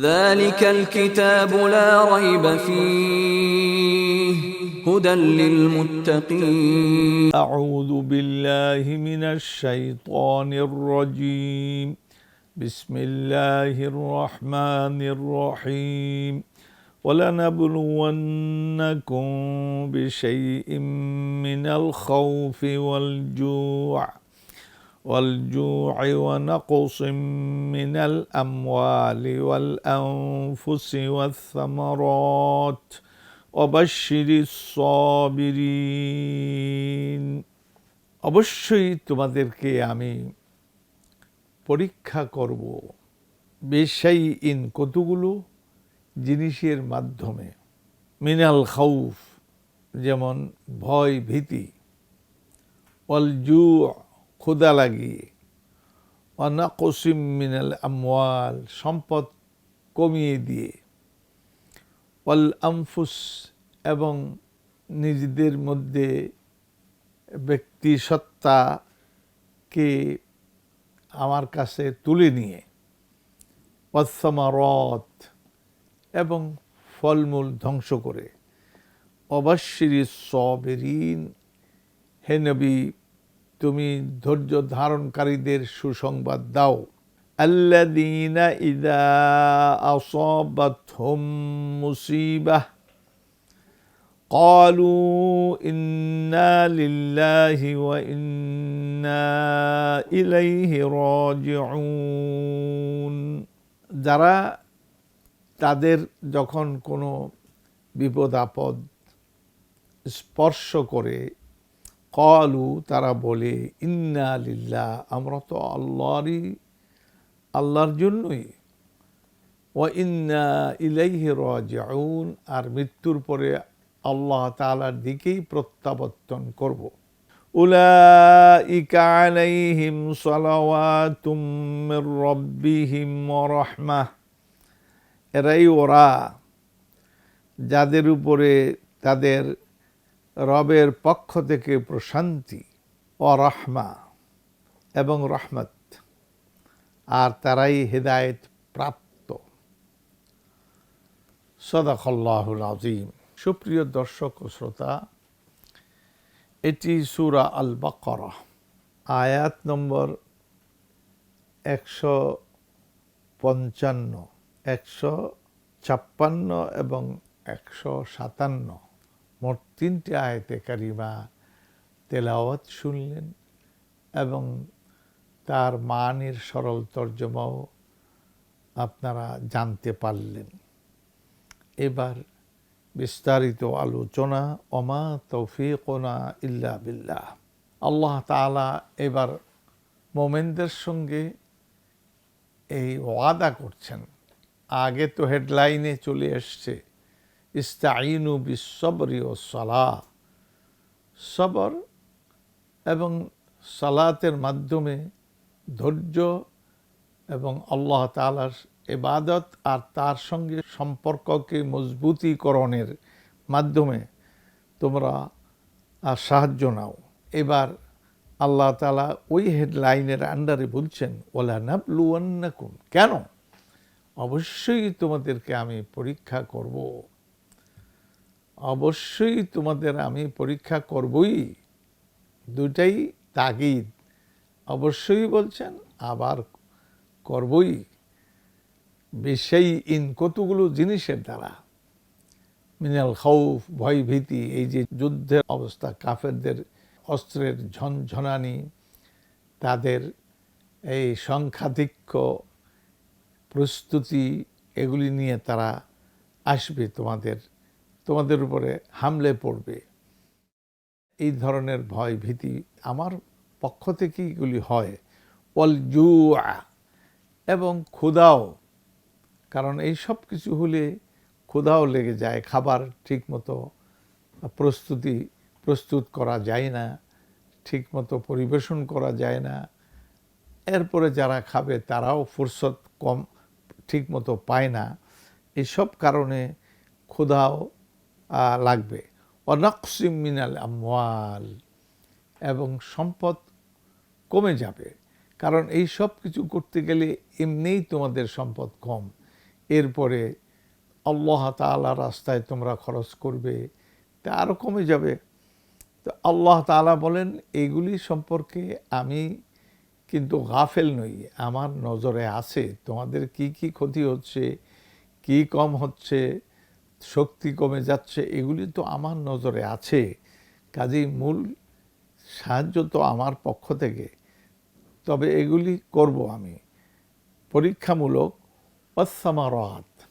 ذلك الكتاب لا ريب فيه هدى للمتقين. أعوذ بالله من الشيطان الرجيم. بسم الله الرحمن الرحيم. ولنبلونكم بشيء من الخوف والجوع. والجوع ونقص من الأموال والأنفس والثمرات وبشر الصابرين অবশ্যই তোমাদেরকে আমি পরীক্ষা করব বেশাই ইন কতগুলো জিনিসের মাধ্যমে মিনাল খাউফ যেমন ভয় ভীতি অলজু ক্ষুদা লাগিয়ে অনাকসিম মিনাল আমওয়াল, সম্পদ কমিয়ে দিয়ে। অল আমফুস এবং নিজেদের মধ্যে ব্যক্তি সত্তাকে আমার কাছে তুলে নিয়ে। অসমারত এবং ফলমূল ধ্বংস করে। অবশ্যই সবেরিন, হে নবী তুমি ধৈর্য ধারণকারীদের সুসংবাদ দাও আল্লাদিনা ইদা আসাবাতহুম মুসিবাহ قالوا إنا لله وإنا إليه راجعون যারা তাদের যখন কোনো বিপদ আপদ স্পর্শ করে কলু তারা বলে, ইন্না লিল্লাহ, আমরা তো আল্লাহরই, আল্লাহর জন্যই। ও ইন্না ইলাইহি রাজিউন। আর মৃত্যুর পরে আল্লাহ তাআলার দিকেই প্রত্যাবর্তন করব। আলাইহিম সালাওয়াতুম মির রাব্বিহিম ওয়া রাহমাহ। এরাই ওরা যাদের উপরে তাদের রবের পক্ষ থেকে প্রশান্তি ও রহমা এবং রহমত। আর তারাই হেদায়েত প্রাপ্ত। সদাখল্লাহুল আজিম সুপ্রিয় দর্শক ও শ্রোতা, এটি সুরা আল বাকরা আয়াত নম্বর একশো পঞ্চান্ন, একশো ছাপ্পান্ন এবং একশো সাতান্ন। মোট তিনটি আয়তে কারিমা তেলাওয়াত শুনলেন এবং তার মানের সরল তর্জমাও আপনারা জানতে পারলেন। এবার বিস্তারিত আলোচনা অমা তৌফিকনা ইল্লা বিল্লাহ। আল্লাহ তালা এবার মোমেনদের সঙ্গে এই ওয়াদা করছেন। আগে তো হেডলাইনে চলে এসছে ইস্তাইনু বিসবরি ও সালা সবর এবং সালাতের মাধ্যমে ধৈর্য এবং আল্লাহ তালার এবাদত আর তার সঙ্গে সম্পর্ককে মজবুতিকরণের মাধ্যমে তোমরা আর সাহায্য নাও। এবার আল্লাহ তালা ওই হেডলাইনের আন্ডারে বলছেন ওলা নাবলুয়ান্নাকুন কেন? অবশ্যই তোমাদেরকে আমি পরীক্ষা করব। অবশ্যই তোমাদের আমি পরীক্ষা করবই। দুটাই তাগিদ। অবশ্যই বলছেন, আবার করবই। বেশাই ইন কতগুলো জিনিসের দ্বারা। মিনাল খাউফ ভয় ভীতি এই যে যুদ্ধের অবস্থা, কাফেরদের অস্ত্রের ঝনঝনানি, তাদের এই সংখ্যাধিক্য প্রস্তুতি, এগুলি নিয়ে তারা আসবে তোমাদের তোমাদের উপরে হামলে পড়বে। এই ধরনের ভয় ভীতি আমার পক্ষ থেকেই এগুলি হয়। অল জুয়া এবং ক্ষুদাও কারণ এই সব কিছু হলে ক্ষুধাও লেগে যায়, খাবার ঠিকমতো প্রস্তুতি, প্রস্তুত করা যায় না, ঠিকমতো পরিবেশন করা যায় না। এরপরে যারা খাবে তারাও ফুরসত কম ঠিকমতো পায় না। এইসব কারণে ক্ষুধাও লাগবে। অনকসিম মিনাল আমওয়াল, এবং সম্পদ কমে যাবে। কারণ এই সব কিছু করতে গেলে এমনিই তোমাদের সম্পদ কম। এরপরে আল্লাহ তাআলা রাস্তায় তোমরা খরচ করবে, তা আরও কমে যাবে। তো আল্লাহ তাআলা বলেন, এগুলি সম্পর্কে আমি কিন্তু গাফেল নই। আমার নজরে আছে। তোমাদের কি কি ক্ষতি হচ্ছে? কি কম হচ্ছে? শক্তি কমে যাচ্ছে, এগুলি তো আমার নজরে আছে। কাজেই মূল সাহায্য তো আমার পক্ষ থেকে। তবে এগুলি করব আমি। পরীক্ষামূলক অসামারাত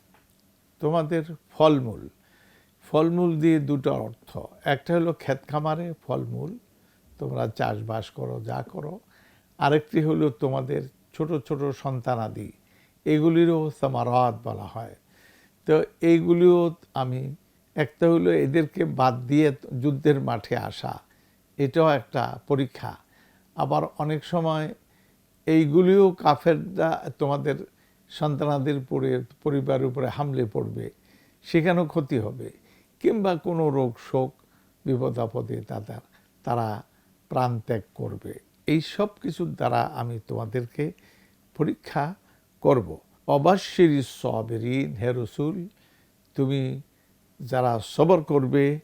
তোমাদের ফলমূল। ফলমূল দিয়ে দুটো অর্থ। একটা হলো ক্ষেত খামারে ফলমূল, তোমরা চাষবাস করো, যা করো। আরেকটি হলো তোমাদের ছোট ছোট সন্তানাদি। এগুলিরও সামারাত বলা হয়। তো এইগুলিও আমি, একটা হলো এদেরকে বাদ দিয়ে যুদ্ধের মাঠে আসা, এটাও একটা পরীক্ষা। আবার অনেক সময় এইগুলিও কাফেররা তোমাদের সন্তানাদের উপরে, পরিবারের উপরে হামলে পড়বে, সেখানেও ক্ষতি হবে, কিংবা কোনো রোগ শোক, বিপদ আপদে তাদের, তারা প্রাণ ত্যাগ করবে। এই সব কিছুর দ্বারা আমি তোমাদেরকে পরীক্ষা করব। অবশ্যই সবেরিন, হে রসুল, তুমি যারা সবর করবে,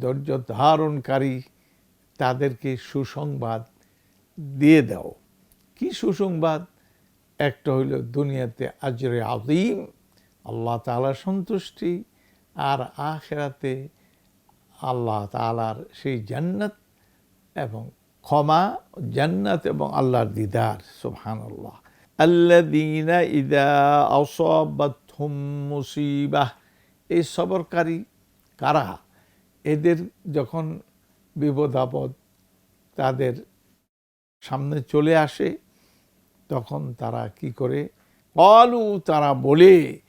ধৈর্য ধারণকারী, তাদেরকে সুসংবাদ দিয়ে দাও। কি সুসংবাদ? একটা হইল দুনিয়াতে আজরে আদিম আল্লাহ তাআলা সন্তুষ্টি, আর আখেরাতে আল্লাহ তাআলার সেই জান্নাত এবং ক্ষমা, জান্নাত এবং আল্লাহর দিদার, সুবহানাল্লাহ। আল্লাযীনা ইযা আসাবাতহুম মুসিবাহ। এই সবরকারী কারা? এদের যখন বিপদ আপদ তাদের সামনে চলে আসে, তখন তারা কি করে? অলু তারা বলে,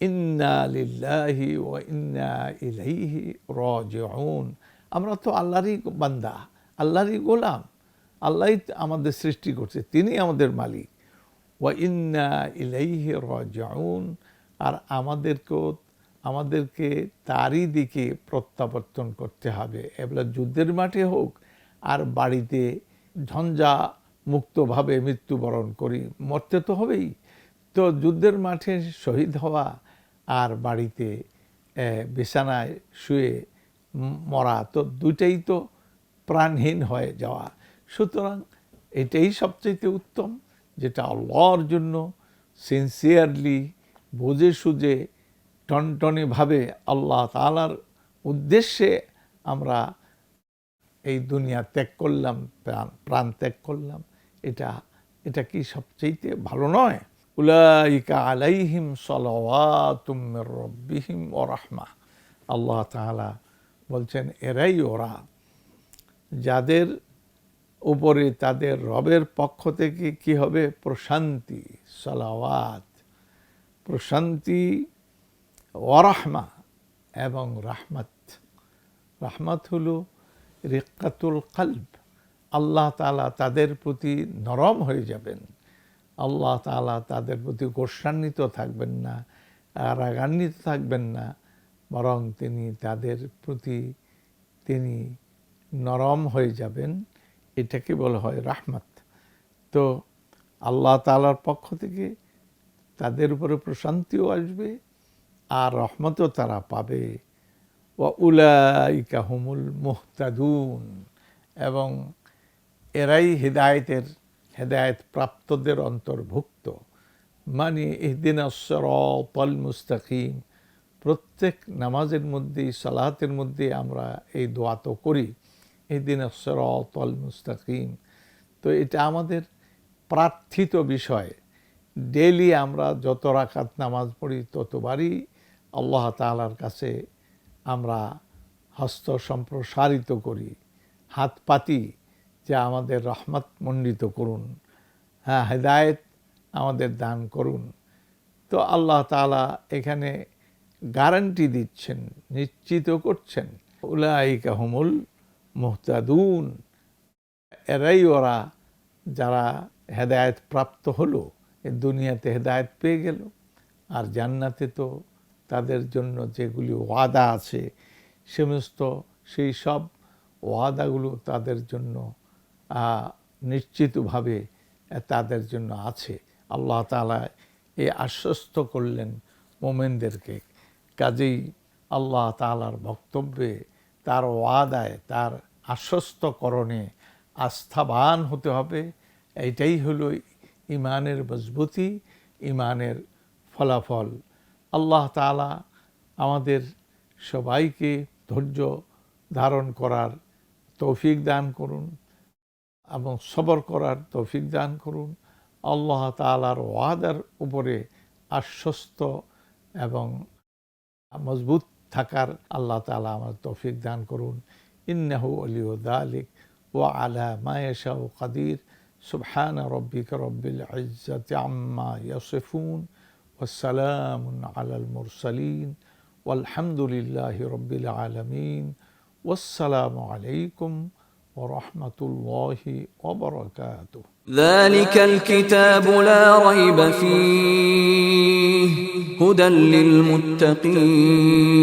ইন্না লিল্লাহি ও ইন্না ইলাইহি রাজিউন। আমরা তো আল্লাহরই বান্দা, আল্লাহরই গোলাম, আল্লাহই আমাদের সৃষ্টি করছে তিনি আমাদের মালিক। ওয়া ইলাইহি আর আমাদেরকেও, আমাদেরকে তারই দিকে প্রত্যাবর্তন করতে হবে। এবার যুদ্ধের মাঠে হোক আর বাড়িতে ঝঞ্ঝা মুক্তভাবে মৃত্যুবরণ করি, মরতে তো হবেই। তো যুদ্ধের মাঠে শহীদ হওয়া আর বাড়িতে বিছানায় শুয়ে মরা তো দুইটাই তো প্রাণহীন হয়ে যাওয়া। সুতরাং এটাই সবচাইতে উত্তম। যেটা আল্লাহর জন্য সিনসিয়ারলি বুঝে সুঝে টনটনিভাবে আল্লাহ তালার উদ্দেশ্যে আমরা এই দুনিয়া ত্যাগ করলাম, প্রাণ প্রাণ ত্যাগ করলাম। এটা এটা কি সবচেয়ে ভালো নয়? উলাইকা আলাইহিম সালাওয়াতুম রব্বিহিম ও রাহমা আল্লাহ তাআলা বলছেন, এরাই ওরা যাদের উপরে তাদের রবের পক্ষ থেকে কি হবে? প্রশান্তি, সালাওয়াত। প্রশান্তি ওয়ারাহমা এবং রাহমাত। রাহমাত হলো রিক্কাতুল কালব। আল্লাহ তালা তাদের প্রতি নরম হয়ে যাবেন। আল্লাহ তালা তাদের প্রতি গোস্বান্বিত থাকবেন না, রাগান্বিত থাকবেন না, বরং তিনি তাদের প্রতি তিনি নরম হয়ে যাবেন। এটাকে বলা হয় রাহমাত। তো আল্লাহ তালার পক্ষ থেকে তাদের উপরে প্রশান্তিও আসবে আর রহমতও তারা পাবে। ও উলাইকা হুমুল মুহতাদুন। এবং এরাই হৃদায়তের, হেদায়ত প্রাপ্তদের অন্তর্ভুক্ত। মানে ইহদিন পল মুস্তাকিম। প্রত্যেক নামাজের মধ্যেই সালাহাতের মধ্যে আমরা এই দোয়া তো করি। ইহদিন পল মুস্তাকিম। তো এটা আমাদের প্রার্থিত বিষয়। ডেলি আমরা যত রাখাত নামাজ পড়ি ততবারই আল্লাহ তালার কাছে আমরা হস্ত সম্প্রসারিত করি। হাত পাতি যে আমাদের রহমত মণ্ডিত করুন। হ্যাঁ হেদায়েত আমাদের দান করুন। তো আল্লাহ তালা এখানে গ্যারান্টি দিচ্ছেন, নিশ্চিত করছেন। উলাইকা হুমুল মুহতাদুন। এরাই ওরা যারা হেদায়ত প্রাপ্ত হলো, এ দুনিয়াতে হেদায়ত পেয়ে গেল। আর জান্নাতে তো তাদের জন্য যেগুলি ওয়াদা আছে, সমস্ত সেই সব ওয়াদাগুলো তাদের জন্য নিশ্চিতভাবে তাদের জন্য আছে। আল্লাহ তালা এ আশ্বস্ত করলেন মোমেনদেরকে। কাজেই আল্লাহ তাআলার বক্তব্যে তার ওয়াদায়, তার আশ্বস্তকরণে আস্থাবান হতে হবে। এইটাই হলো ইমানের মজবুতি ইমানের ফলাফল। আল্লাহ তাআলা আমাদের সবাইকে ধৈর্য ধারণ করার তৌফিক দান করুন এবং সবর করার তৌফিক দান করুন। আল্লাহ তাআলার ওয়াদার উপরে আশ্বস্ত এবং মজবুত থাকার আল্লাহ তাআলা আমার তৌফিক দান করুন ইন্নাহু আলিউ দালিক ওয়া আলা মা ইয়াশাউ কাদির সুবহান রব্বিকা রব্বিল ইজ্জাতি আম্মা ইয়াসিফুন والسلام على المرسلين والحمد لله رب العالمين والسلام عليكم ورحمة الله وبركاته ذلك الكتاب لا ريب فيه هدى للمتقين